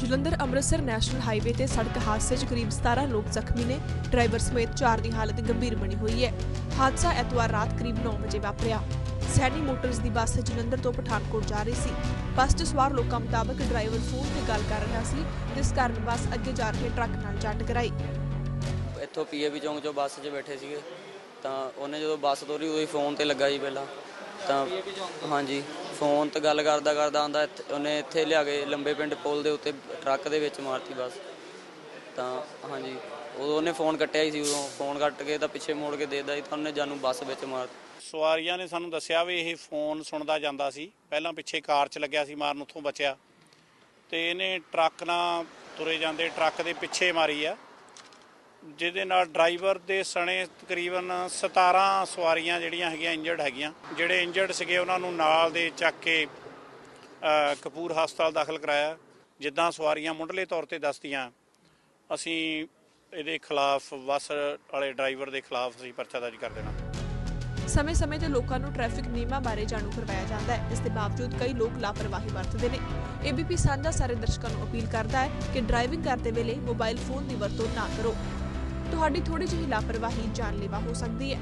Jalandhar Amritsar national highway ਤੇ ਸੜਕ ਹਾਦਸੇ 'ਚ ਕਰੀਬ 17 ਲੋਕ ਜ਼ਖਮੀ ਨੇ। ਡਰਾਈਵਰ ਸਮੇਤ 4 ਦੀ ਹਾਲਤ ਗੰਭੀਰ ਬਣੀ ਹੋਈ ਹੈ। ਹਾਦਸਾ ਐਤਵਾਰ ਰਾਤ ਕਰੀਬ 9 ਵਜੇ ਵਾਪਰਿਆ। ਸੈਣੀ ਮੋਟਰਸ ਦੀ ਬੱਸ ਜਲੰਧਰ ਤੋਂ ਪਠਾਨਕੋਟ ਜਾ ਰਹੀ ਸੀ। ਬੱਸ 'ਚ ਸਵਾਰ ਲੋਕਾਂ ਮੁਤਾਬਕ ਡਰਾਈਵਰ ਫੋਨ ਤੇ ਗੱਲ ਕਰ ਰਿਹਾ ਸੀ, ਜਿਸ ਕਾਰਨ ਬੱਸ ਅੱਗੇ ਜਾ ਰਹੇ ਟਰੱਕ ਨਾਲ ਜਾ ਟਕਰਾਈ ਇੱਥੋਂ ਪੀਏਵੀ ਚੌਂਕ ਚੋਂ ਬੱਸ 'ਚ ਬੈਠੇ ਸੀਗੇ। ਤਾਂ ਉਹਨੇ ਜਦੋਂ ਬੱਸ ਤੋਰੀ ਉਦੋਂ ਹੀ ਫੋਨ ਤੇ ਲੱਗਾ ਜੀ ਪਹਿਲਾਂ। ਤਾਂ ਹਾਂਜੀ ਫੋਨ ਤੇ ਗੱਲ ਕਰਦਾ ਕਰਦਾ ਆਂਦਾ ਉਹਨੇ ਇੱਥੇ ਲਿਆ ਕੇ ਲੰਬੇ ਪਿੰਡ ਪੁਲ ਦੇ ਉੱਤੇ ਟਰੱਕ ਦੇ ਵਿੱਚ ਮਾਰਤੀ ਬੱਸ। ਤਾਂ ਹਾਂਜੀ, ਉਦੋਂ ਉਹਨੇ ਫੋਨ ਕੱਟਿਆ ਹੀ ਸੀ, ਉਦੋਂ ਫੋਨ ਕੱਟ ਕੇ ਤਾਂ ਪਿੱਛੇ ਮੋੜ ਕੇ ਦੇਦਾ ਸੀ, ਤਾਂ ਉਹਨੇ ਜਾਨੂੰ ਬੱਸ ਵਿੱਚ ਮਾਰਤੀ ਸਵਾਰੀਆਂ ਨੇ ਸਾਨੂੰ ਦੱਸਿਆ ਵੀ ਇਹ ਫੋਨ ਸੁਣਦਾ ਜਾਂਦਾ ਸੀ। ਪਹਿਲਾਂ ਪਿੱਛੇ ਕਾਰ 'ਚ ਲੱਗਿਆ ਸੀ ਮਾਰਨ, ਉੱਥੋਂ ਬਚਿਆ। ਤੇ ਇਹਨੇ ਟਰੱਕ ਨਾਲ ਤੁਰੇ ਜਾਂਦੇ, ਟਰੱਕ ਦੇ ਪਿੱਛੇ ਮਾਰੀ ਆ। ਜਿਹਦੇ ਨਾਲ ਡਰਾਈਵਰ ਦੇ ਸਣੇ ਤਕਰੀਬਨ 17 ਸਵਾਰੀਆਂ ਜਿਹੜੀਆਂ ਹੈਗੀਆਂ ਇੰਜਰਡ ਹੈਗੀਆਂ। ਜਿਹੜੇ ਇੰਜਰਡ ਸੀਗੇ, ਉਹਨਾਂ ਨੂੰ ਨਾਲ ਦੇ ਚੱਕ ਕੇ ਕਪੂਰ ਹਸਪਤਾਲ ਦਾਖਲ ਕਰਾਇਆ। ਜਿੱਦਾਂ ਸਵਾਰੀਆਂ ਮੁੱਢਲੇ ਤੌਰ ਤੇ ਦੱਸਦੀਆਂ ਅਸੀਂ ਇਹਦੇ ਖਿਲਾਫ ਬੱਸ ਵਾਲੇ ਡਰਾਈਵਰ ਦੇ ਖਿਲਾਫ ਅਸੀਂ ਪਰਚਾ ਦਰਜ ਕਰ ਦੇਣਾ। ਸਮੇਂ-ਸਮੇਂ ਤੇ ਲੋਕਾਂ ਨੂੰ ਟ੍ਰੈਫਿਕ ਨਿਯਮਾਂ ਬਾਰੇ ਜਾਣੂ ਕਰਵਾਇਆ ਜਾਂਦਾ ਹੈ। ਇਸ ਦੇ ਬਾਵਜੂਦ ਕਈ ਲੋਕ ਲਾਪਰਵਾਹੀ ਵਰਤਦੇ ਨੇ। ਏਬੀਪੀ ਸਾਂਝਾ ਸਾਰੇ ਦਰਸ਼ਕਾਂ ਨੂੰ ਅਪੀਲ ਕਰਦਾ ਹੈ ਕਿ ਡਰਾਈਵਿੰਗ ਕਰਦੇ ਵੇਲੇ ਮੋਬਾਈਲ ਫੋਨ ਦੀ ਵਰਤੋਂ ਨਾ ਕਰੋ। ਤੁਹਾਡੀ ਥੋੜੀ ਜਿਹੀ ਲਾਪਰਵਾਹੀ ਜਾਨਲੇਵਾ ਹੋ ਸਕਦੀ ਹੈ।